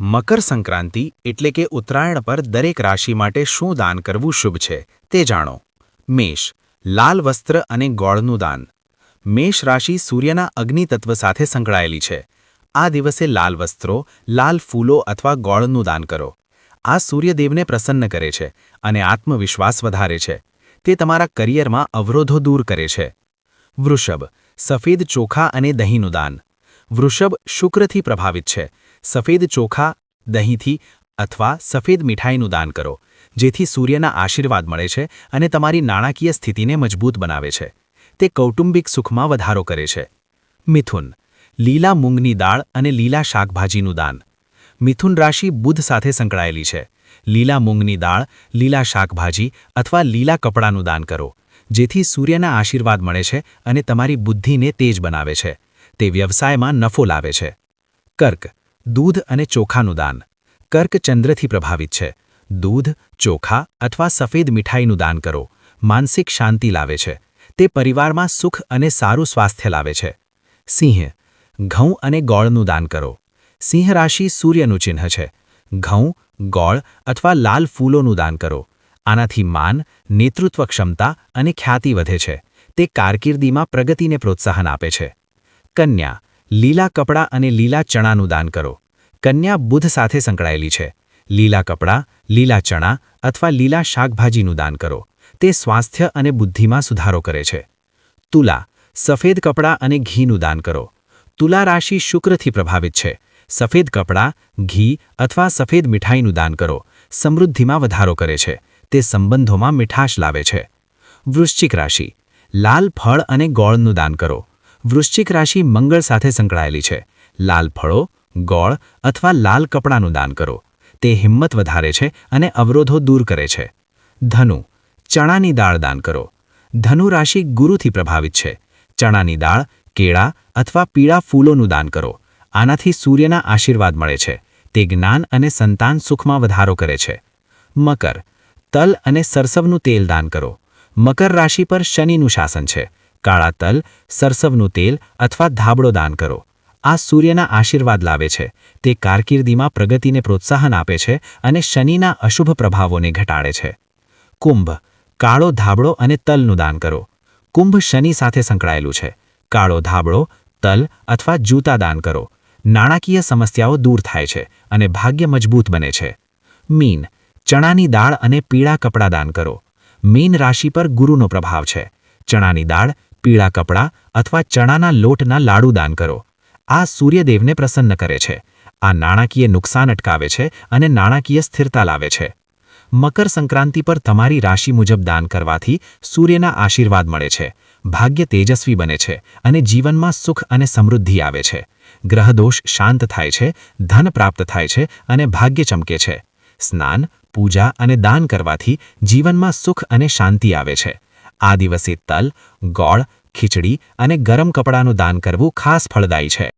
મકર સંક્રાંતિ એટલે કે ઉત્તરાયણ પર દરેક રાશિ માટે શું દાન કરવું શુભ છે તે જાણો. મેષ, લાલ વસ્ત્ર અને ગોળનું દાન. મેષ રાશિ સૂર્યના અગ્નિ તત્વ સાથે સંકળાયેલી છે. આ દિવસે લાલ વસ્ત્રો, લાલ ફૂલો અથવા ગોળનું દાન કરો. આ સૂર્યદેવને પ્રસન્ન કરે છે અને આત્મવિશ્વાસ વધારે છે. તે તમારા કરિયરમાં અવરોધો દૂર કરે છે. વૃષભ, સફેદ ચોખા અને દહીંનું દાન. વૃષભ શુક્રથી પ્રભાવિત છે સફેદ ચોખા, દહીંથી અથવા સફેદ મીઠાઈનું દાન કરો, જેથી સૂર્યના આશીર્વાદ મળે છે અને તમારી નાણાકીય સ્થિતિને મજબૂત બનાવે છે. તે કૌટુંબિક સુખમાં વધારો કરે છે. મિથુન, લીલા મૂંગની દાળ અને લીલા શાકભાજીનું દાન. મિથુન રાશિ બુધ સાથે સંકળાયેલી છે. લીલા મૂંગની દાળ, લીલા શાકભાજી અથવા લીલા કપડાનું દાન કરો, જેથી સૂર્યના આશીર્વાદ મળે છે અને તમારી બુદ્ધિને તેજ બનાવે છે. તે વ્યવસાયમાં નફો લાવે છે. કર્ક દૂધ અને ચોખાનું દાન. કર્ક ચંદ્રથી પ્રભાવિત છે. દૂધ, ચોખા અથવા સફેદ મીઠાઈનું દાન કરો. માનસિક શાંતિ લાવે છે. તે પરિવારમાં સુખ અને સારું સ્વાસ્થ્ય લાવે છે. સિંહ. ઘઉં અને ગોળનું દાન કરો. સિંહ રાશિ સૂર્યનું ચિહ્ન છે. ઘઉં, ગોળ અથવા લાલ ફૂલોનું દાન કરો. આનાથી માન, નેતૃત્વ ક્ષમતા અને ખ્યાતિ વધે છે. તે કારકિર્દીમાં પ્રગતિને પ્રોત્સાહન આપે છે. કન્યા. લીલા કપડાં અને લીલા ચણાનું દાન કરો. કન્યા બુધ સાથે સંકળાયેલી છે. લીલા કપડાં, લીલા ચણા અથવા લીલા શાકભાજીનું દાન કરો. તે સ્વાસ્થ્ય અને બુદ્ધિમાં સુધારો કરે છે. તુલા, સફેદ કપડાં અને ઘીનું દાન કરો. તુલા રાશિ શુક્રથી પ્રભાવિત છે. સફેદ કપડાં, ઘી અથવા સફેદ મીઠાઈનું દાન કરો. સમૃદ્ધિમાં વધારો કરે છે. તે સંબંધોમાં મીઠાશ લાવે છે. વૃશ્ચિક રાશિ, લાલ ફળ અને ગોળનું દાન કરો. વૃશ્ચિક રાશિ મંગળ સાથે સંકળાયેલી છે. લાલ ફળો ગોળ અથવા લાલ કપડાનું દાન કરો. તે હિંમત વધારે છે અને અવરોધો દૂર કરે છે. ધનુ, ચણાની દાળ દાન કરો. ધનુ રાશિ ગુરુથી પ્રભાવિત છે. ચણાની દાળ, કેળા અથવા પીળા ફૂલોનું દાન કરો. આનાથી સૂર્યના આશીર્વાદ મળે છે. તે જ્ઞાન અને સંતાન સુખમાં વધારો કરે છે. મકર, તલ અને સરસવનું તેલ દાન કરો. મકર રાશિ પર શનિનું શાસન છે. કાળા તલ, સરસવનું તેલ અથવા ધાબળો દાન કરો. આ સૂર્યના આશીર્વાદ લાવે છે. તે કારકિર્દીમાં પ્રગતિને પ્રોત્સાહન આપે છે અને શનિના અશુભ પ્રભાવોને ઘટાડે છે. કુંભ, કાળો ધાબળો અને તલનું દાન કરો. કુંભ શનિ સાથે સંકળાયેલું છે. કાળો ધાબળો, તલ અથવા જૂતા દાન કરો. નાણાકીય સમસ્યાઓ દૂર થાય છે અને ભાગ્ય મજબૂત બને છે. મીન, ચણાની દાળ અને પીળા કપડાં દાન કરો. મીન રાશિ પર ગુરુનો પ્રભાવ છે. ચણાની દાળ, પીળા કપડાં અથવા ચણાના લોટના લાડુ દાન કરો. આ સૂર્યદેવને પ્રસન્ન કરે છે. આ નાણાકીય નુકસાન અટકાવે છે અને નાણાકીય સ્થિરતા લાવે છે. મકર સંક્રાંતિ પર તમારી રાશિ મુજબ દાન કરવાથી સૂર્યના આશીર્વાદ મળે છે. ભાગ્ય તેજસ્વી બને છે અને જીવનમાં સુખ અને સમૃદ્ધિ આવે છે. ગ્રહદોષ શાંત થાય છે, ધન પ્રાપ્ત થાય છે અને ભાગ્ય ચમકે છે. સ્નાન, પૂજા અને દાન કરવાથી જીવનમાં સુખ અને શાંતિ આવે છે. આ દિવસે તલ, ગોળ, ખીચડી અને ગરમ કપડાનું દાન કરવું ખાસ ફળદાયી છે.